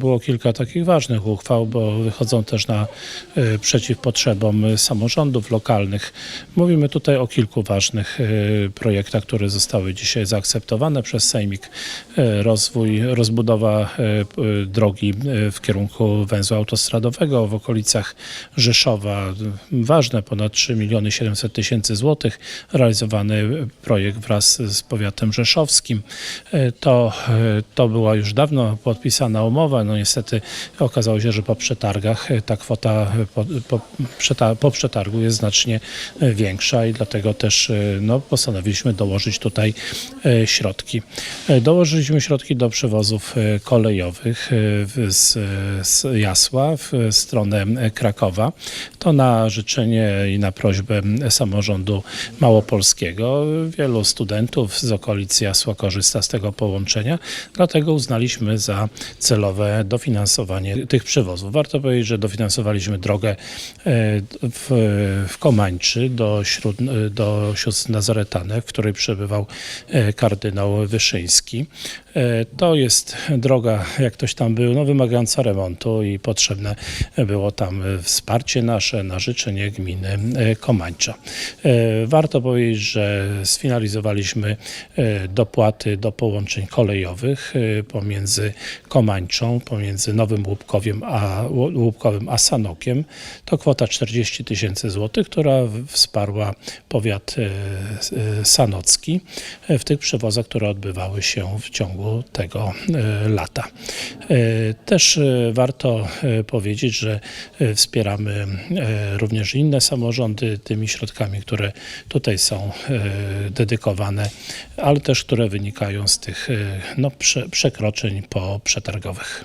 Było kilka takich ważnych uchwał, bo wychodzą też na y, przeciw potrzebom samorządów lokalnych. Mówimy tutaj o kilku ważnych y, projektach, które zostały dzisiaj zaakceptowane przez Sejmik. Y, Rozwój, rozbudowa drogi w kierunku węzła autostradowego w okolicach Rzeszowa. Ważne, ponad 3 miliony 700 tysięcy złotych. Realizowany projekt wraz z powiatem rzeszowskim. To, to była już dawno podpisana umowa. No niestety okazało się, że po przetargach y, ta kwota y, po, po, przeta, po przetargu jest znacznie y, większa i dlatego też no, postanowiliśmy dołożyć tutaj środki. Dołożyliśmy środki do przewozów kolejowych z, z Jasła w stronę Krakowa. To na życzenie i na prośbę samorządu małopolskiego. Wielu studentów z okolic Jasła korzysta z tego połączenia, dlatego uznaliśmy za celowe dofinansowanie tych przewozów. Warto powiedzieć, że dofinansowaliśmy drogę e, w, w Komańczy do, śród, do sióstr Nazaretanek, w której przebywał e, kardynał Wyszyński. E, To jest droga, jak ktoś tam był, no, wymagająca remontu i potrzebne było tam e, wsparcie nasze na życzenie gminy e, Komańcza. Warto powiedzieć, że sfinalizowaliśmy dopłaty do połączeń kolejowych pomiędzy Komańczą, pomiędzy Nowym Łupkowiem a, Łupkowym a Sanokiem. To kwota 40 tysięcy złotych, która wsparła powiat sanocki w tych przewozach, które odbywały się w ciągu tego e, lata. E, Też e, warto powiedzieć, że wspieramy również inne samorządy tymi środkami, które tutaj są dedykowane, ale też które wynikają z tych no, prze, przekroczeń poprzetargowych.